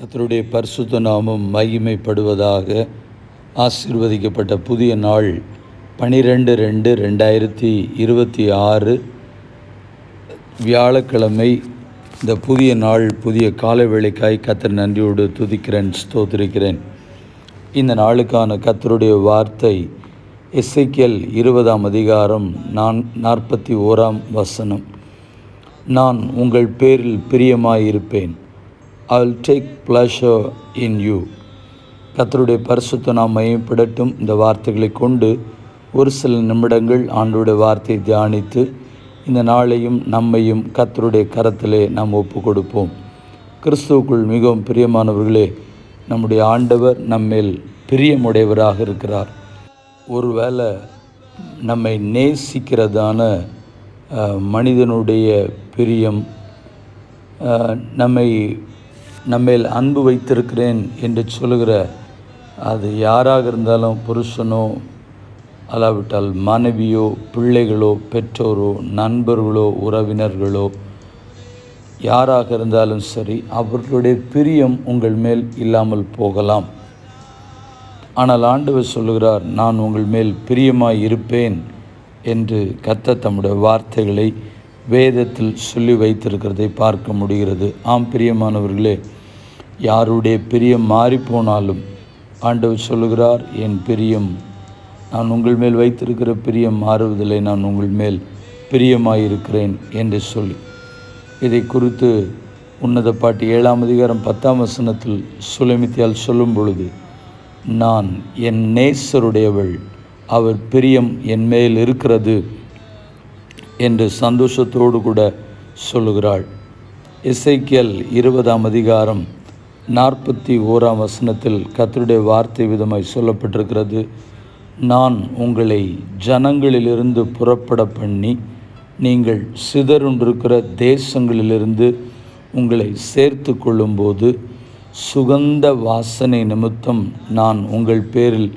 கத்தருடைய பரிசுத்த நாமம் மகிமைப்படுவதாக ஆசீர்வதிக்கப்பட்ட புதிய நாள் பனிரெண்டு ரெண்டு ரெண்டாயிரத்தி இருபத்தி ஆறு வியாழக்கிழமை. இந்த புதிய நாள் புதிய கால வேளைக்காய் கத்தர் நன்றியோடு துதிக்கிறேன் ஸ்தோத்திருக்கிறேன். இந்த நாளுக்கான கத்தருடைய வார்த்தை எஸ்ஐக்கியல் இருபதாம் அதிகாரம் நான் நாற்பத்தி ஓராம் வசனம். நான் உங்கள் பேரில் பிரியமாயிருப்பேன். I will take pleasure in you கத்தருடைய பரிசுத்த நாம் மையப்படட்டும் இந்த வார்த்தைகளை கொண்டு ஒரு சில நிமிடங்கள் ஆண்டோடைய வார்த்தையை தியானித்து இந்த நாளையும் நம்மையும் கத்தருடைய கரத்திலே நாம் ஒப்பு கொடுப்போம் கிறிஸ்துவுக்குள் மிகவும் பிரியமானவர்களே நம்முடைய ஆண்டவர் நம்மேல் பிரியமுடையவராக இருக்கிறார். ஒருவேளை நம்மை நேசிக்கிறதான மனிதனுடைய பிரியம் நம்மை நம்மேல் அன்பு வைத்திருக்கிறேன் என்று சொல்லுகிற அது யாராக இருந்தாலும் புருஷனோ அல்லாவிட்டால் மனைவியோ பிள்ளைகளோ பெற்றோரோ நண்பர்களோ உறவினர்களோ யாராக இருந்தாலும் சரி அவர்களுடைய பிரியம் உங்கள் மேல் இல்லாமல் போகலாம். ஆனால் ஆண்டவர் சொல்லுகிறார் நான் உங்கள் மேல் பிரியமாய் இருப்பேன் என்று கத்த தம்முடைய வார்த்தைகளை வேதத்தில் சொல்லி வைத்திருக்கிறதை பார்க்க முடிகிறது. ஆம் பிரியமானவர்களே யாருடைய பிரியம் மாறிப்போனாலும் ஆண்டவர் சொல்லுகிறார் என் பிரியம் நான் உங்கள் மேல் வைத்திருக்கிற பிரியம் மாறுவதில்லை நான் உங்கள் மேல் பிரியமாயிருக்கிறேன் என்று சொல்லி. இதை குறித்து உன்னத பாட்டு ஏழாம் அதிகாரம் பத்தாம் வசனத்தில் சுலைமித்தியால் சொல்லும் பொழுது நான் என் நேசருடையவள் அவர் பிரியம் என் மேல் இருக்கிறது என்று சந்தோஷத்தோடு கூட சொல்லுகிறாள். இசைக்கியல் இருபதாம் அதிகாரம் நாற்பத்தி ஓராம் வசனத்தில் கத்தருடைய வார்த்தை விதமாய் சொல்லப்பட்டிருக்கிறது. நான் உங்களை ஜனங்களிலிருந்து புறப்பட பண்ணி நீங்கள் சிதறுண்டிருக்கிற தேசங்களிலிருந்து உங்களை சேர்த்து கொள்ளும்போது சுகந்த வாசனை நிமித்தம் நான் உங்கள் பேரில்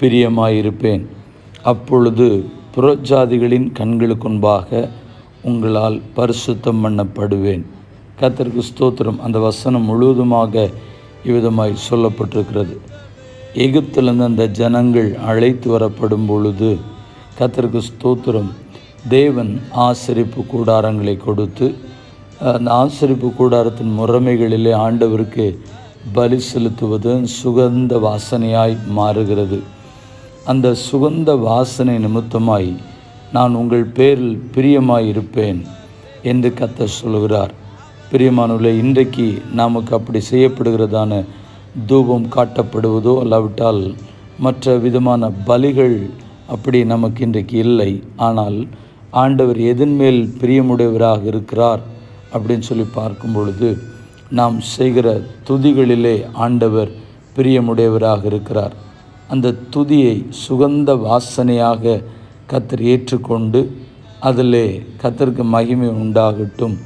பிரியமாயிருப்பேன். அப்பொழுது புறஜாதிகளின் கண்களுக்கு முன்பாக உங்களால் பரிசுத்தம் பண்ணப்படுவேன். கர்த்தருக்கு ஸ்தோத்திரம். அந்த வசனம் முழுவதுமாக இவ்விதமாய் சொல்லப்பட்டிருக்கிறது. எகிப்திலிருந்து அந்த ஜனங்கள் அழைத்து வரப்படும் பொழுது கர்த்தருக்கு ஸ்தோத்திரம். தேவன் ஆசரிப்பு கூடாரங்களை கொடுத்து அந்த ஆசரிப்பு கூடாரத்தின் முறைமைகளிலே ஆண்டவருக்கு பலி செலுத்துவது சுகந்த வாசனையாய் மாறுகிறது. அந்த சுகந்த வாசனை நிமித்தமாய் நான் உங்கள் பேரில் பிரியமாய் இருப்பேன் என்று கத்த சொல்கிறார் பிரியமானவர்களே இன்றைக்கு நமக்கு அப்படி செய்யப்படுகிறதான தூபம் காட்டப்படுவதோ அல்லாவிட்டால் மற்ற விதமான பலிகள் அப்படி நமக்கு இன்றைக்கு இல்லை. ஆனால் ஆண்டவர் எதன்மேல் பிரியமுடையவராக இருக்கிறார் அப்படின்னு சொல்லி பார்க்கும் பொழுது நாம் செய்கிற துதிகளிலே ஆண்டவர் பிரியமுடையவராக இருக்கிறார். அந்த துதியை சுகந்த வாசனையாக கத்தர் ஏற்றுக்கொண்டு அதிலே கத்தருக்கு மகிமை உண்டாகட்டும்.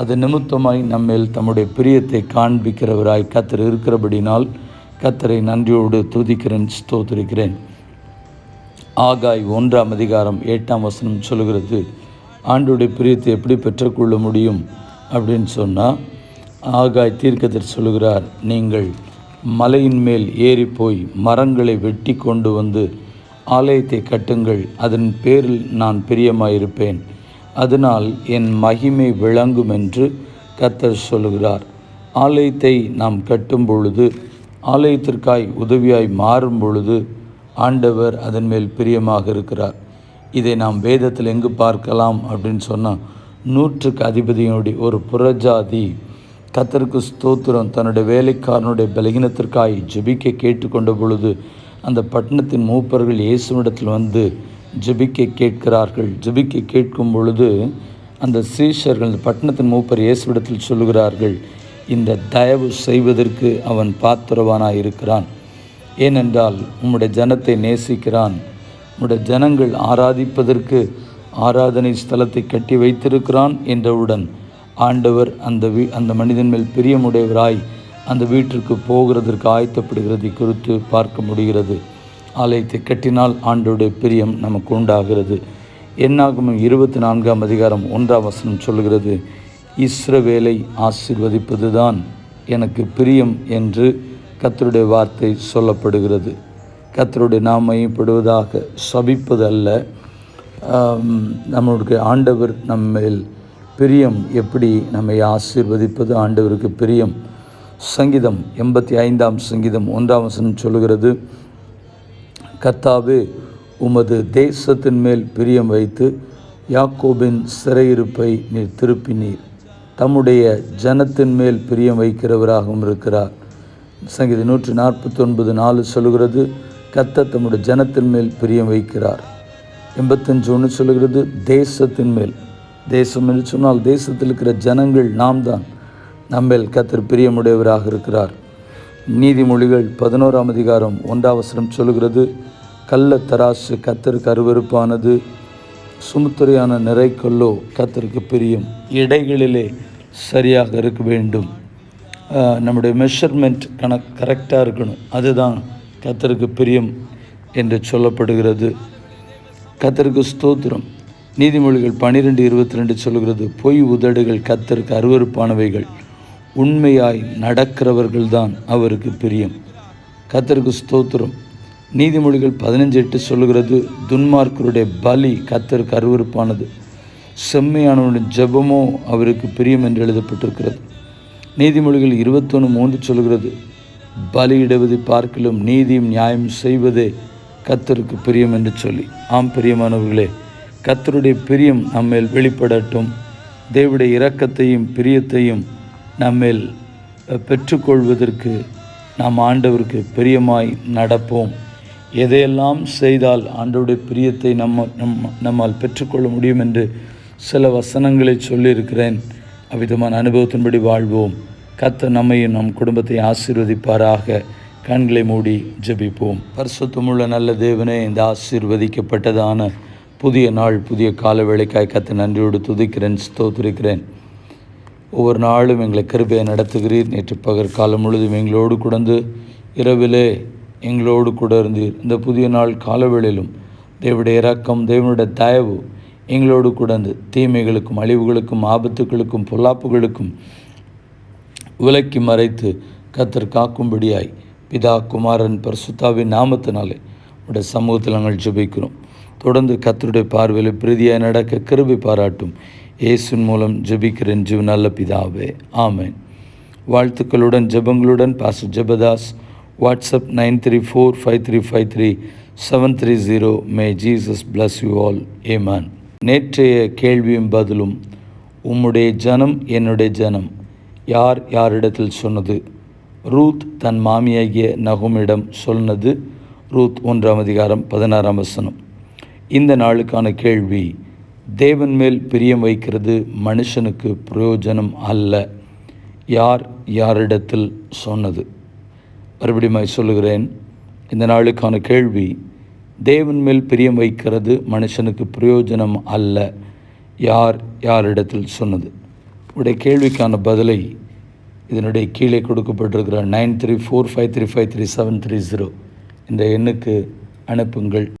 அது நிமித்தமாய் நம்மேல் தம்முடைய பிரியத்தை காண்பிக்கிறவராய் கத்தர் இருக்கிறபடினால் கத்தரை நன்றியோடு துதிக்கிறேன் ஸ்தோத்திருக்கிறேன். ஆகாய் ஒன்றாம் அதிகாரம் எட்டாம் வசனம் சொல்கிறது ஆண்டுடைய பிரியத்தை எப்படி பெற்றுக்கொள்ள முடியும்? அப்படின்னு சொன்னால் ஆகாய் தீர்க்கதர் சொல்கிறார் நீங்கள் மலையின் மேல் ஏறி போய் மரங்களை வெட்டி கொண்டு வந்து ஆலயத்தை கட்டுங்கள். அதன் பேரில் நான் பிரியமாயிருப்பேன். அதனால் என் மகிமை விளங்கும் என்று கத்தர் சொல்லுகிறார். ஆலயத்தை நாம் கட்டும் பொழுது ஆலயத்திற்காய் உதவியாய் மாறும் பொழுது ஆண்டவர் அதன் மேல் பிரியமாக இருக்கிறார். இதை நாம் வேதத்தில் எங்கு பார்க்கலாம் அப்படின்னு சொன்னால் நூற்றுக்கு அதிபதியினுடைய ஒரு புறஜாதி கத்தருக்கு ஸ்தோத்திரம். தன்னுடைய வேலைக்காரனுடைய பலகீனத்திற்காய் ஜெபிக்க கேட்டுக்கொண்ட பொழுது அந்த பட்டணத்தின் மூப்பர்கள் இயேசுவிடத்தில் வந்து ஜெபிக்க கேட்கிறார்கள். ஜெபிக்க கேட்கும் பொழுது அந்த சீஷர்கள் பட்டணத்தின் மூப்பர் இயேசுவிடத்தில் சொல்லுகிறார்கள் இந்த தயவு செய்வதற்கு அவன் பாத்திரவானாக இருக்கிறான். ஏனென்றால் உம்முடைய ஜனத்தை நேசிக்கிறான். உம்முடைய ஜனங்கள் ஆராதிப்பதற்கு ஆராதனை ஸ்தலத்தை கட்டி வைத்திருக்கிறான் என்றவுடன் ஆண்டவர் அந்த வீ அந்த மனிதன் மேல் பிரியமுடையவராய் அந்த வீட்டிற்கு போகிறதற்கு ஆயத்தப்படுகிறதை குறித்து பார்க்க முடிகிறது. ஆலயத்தை கட்டினால் ஆண்டோடைய பிரியம் நமக்கு உண்டாகிறது. என்னாகும் இருபத்தி நான்காம் அதிகாரம் ஒன்றாம் வசனம் சொல்கிறது இஸ்ரவேலை ஆசிர்வதிப்பதுதான் எனக்கு பிரியம் என்று கத்தருடைய வார்த்தை சொல்லப்படுகிறது. கத்தருடைய நாம் மையப்படுவதாக சபிப்பது அல்ல. நம்மளுடைய ஆண்டவர் நம்மேல் பிரியம் எப்படி நம்மை ஆசீர்வதிப்பது? ஆண்டவருக்கு பிரியம். சங்கீதம் எண்பத்தி ஐந்தாம் சங்கீதம் ஒன்றாம் வசனம் சொல்லுகிறது கத்தாவே உமது தேசத்தின் மேல் பிரியம் வைத்து யாக்கோபின் சிறையிருப்பை நீர் திருப்பினீர். தம்முடைய ஜனத்தின் மேல் பிரியம் வைக்கிறவராகவும் இருக்கிறார். சங்கீதம் நூற்றி நாற்பத்தி ஒன்பது நாலு சொல்லுகிறது கத்த தம்முடைய ஜனத்தின் மேல் பிரியம் வைக்கிறார். எண்பத்தஞ்சு ஒன்று சொல்லுகிறது தேசத்தின் மேல் தேசம் என்று சொன்னால் தேசத்தில் இருக்கிற ஜனங்கள் நாம் தான் நம்மேல் கத்தர் பிரியமுடையவராக இருக்கிறார். நீதிமொழிகள் பதினோராம் அதிகாரம் ஒன்றாவசரம் சொல்லுகிறது கள்ள தராசு கத்தருக்கு அருவறுப்பானது சுமுத்திரையான நிறைக்கல்லோ கத்தருக்கு பிரியம். இடைகளிலே சரியாக இருக்க வேண்டும். நம்முடைய மெஷர்மெண்ட் கணக் கரெக்டாக இருக்கணும். அதுதான் கத்தருக்கு பிரியம் என்று சொல்லப்படுகிறது. கத்தருக்கு ஸ்தோத்திரம். நீதிமொழிகள் பன்னிரெண்டு இருபத்தி ரெண்டு சொல்கிறது பொய் உதடுகள் கத்தருக்கு அருவருப்பானவைகள். உண்மையாய் நடக்கிறவர்கள்தான் அவருக்கு பிரியம். கத்தருக்கு ஸ்தோத்திரம். நீதிமொழிகள் பதினஞ்சு எட்டு சொல்லுகிறது துன்மார்க்கருடைய பலி கத்தருக்கு அருவருப்பானது. செம்மையானவனுடைய ஜெபமோ அவருக்கு பிரியம் என்று எழுதப்பட்டிருக்கிறது. நீதிமொழிகள் இருபத்தொன்று மூன்று சொல்கிறது பலியிடுவது பார்க்கிலும் நீதியும் நியாயம் செய்வதே கத்தருக்கு பிரியம் என்று சொல்லி. ஆம் பிரியமானவர்களே கத்தருடைய பிரியம் நம்மேல் வெளிப்படட்டும். தேவடைய இரக்கத்தையும் பிரியத்தையும் நம்மேல் பெற்றுக்கொள்வதற்கு நாம் ஆண்டவருக்கு பிரியமாய் நடப்போம். எதையெல்லாம் செய்தால் ஆண்டவருடைய பிரியத்தை நம்ம நம் நம்மால் பெற்றுக்கொள்ள முடியும் என்று சில வசனங்களை சொல்லியிருக்கிறேன். அவ்விதமான அனுபவத்தின்படி வாழ்வோம். கத்த நம்மையும் நம் குடும்பத்தை ஆசீர்வதிப்பாராக. கண்களை மூடி ஜெபிப்போம். பரிசுத்தமுள்ள நல்ல தேவனே இந்த ஆசீர்வதிக்கப்பட்டதான புதிய நாள் புதிய கால வேலைக்காய் கத்தை நன்றியோடு துதிக்கிறேன் ஸ்தோத்திருக்கிறேன். ஒவ்வொரு நாளும் எங்களை கிருபையை நடத்துகிறீர். நேற்று பகற்காலம் முழுதும் எங்களோடு கூடந்து இரவிலே எங்களோடு கூட இருந்தீர். இந்த புதிய நாள் காலவேளையிலும் தேவனுடைய இரக்கம் தேவனுடைய தயவு எங்களோடு கூடந்து தீமைகளுக்கும் அழிவுகளுக்கும் ஆபத்துகளுக்கும் பொல்லாப்புகளுக்கும் விலக்கி மறைத்து கத்தர் காக்கும்படியாய் பிதா குமாரன் பரிசுத்தாவின் நாமத்தினாலே உடைய சமூகத்தில் நாங்கள் ஜெபிக்கிறோம். தொடர்ந்து கத்தருடைய பார்வையில் பிரதியாக நடக்க கிருபை பாராட்டும். இயேசுன் மூலம் ஜெபிக்கிறேன் ஜீவ நல்ல பிதாவே. ஆமேன். வாழ்த்துக்களுடன் ஜெபங்களுடன் பாச Jebadas WhatsApp nine three four five three five three seven three zero. May Jesus bless you all ஏமான் நேற்றைய கேள்வியும் பதிலும் உம்முடைய ஜனம் என்னுடைய ஜனம். யார் யாரிடத்தில் சொன்னது? ரூத் தன் மாமியாகிய நகுமிடம் சொன்னது ரூத் ஒன்றாம் அதிகாரம் பதினாறாம் வசனம். இந்த நாளுக்கான கேள்வி தேவன் மேல் பிரியம் வைக்கிறது மனுஷனுக்கு பிரயோஜனம் அல்ல யார் யாரிடத்தில் சொன்னது? மறுபடியும் சொல்லுகிறேன் இந்த நாளுக்கான கேள்வி தேவன் மேல் பிரியம் வைக்கிறது மனுஷனுக்கு பிரயோஜனம் அல்ல யார் யாரிடத்தில் சொன்னது? உடைய கேள்விக்கான பதிலை இதனுடைய கீழே கொடுக்கப்பட்டிருக்கிற nine three four five three five three seven three zero இந்த எண்ணுக்கு அனுப்புங்கள்.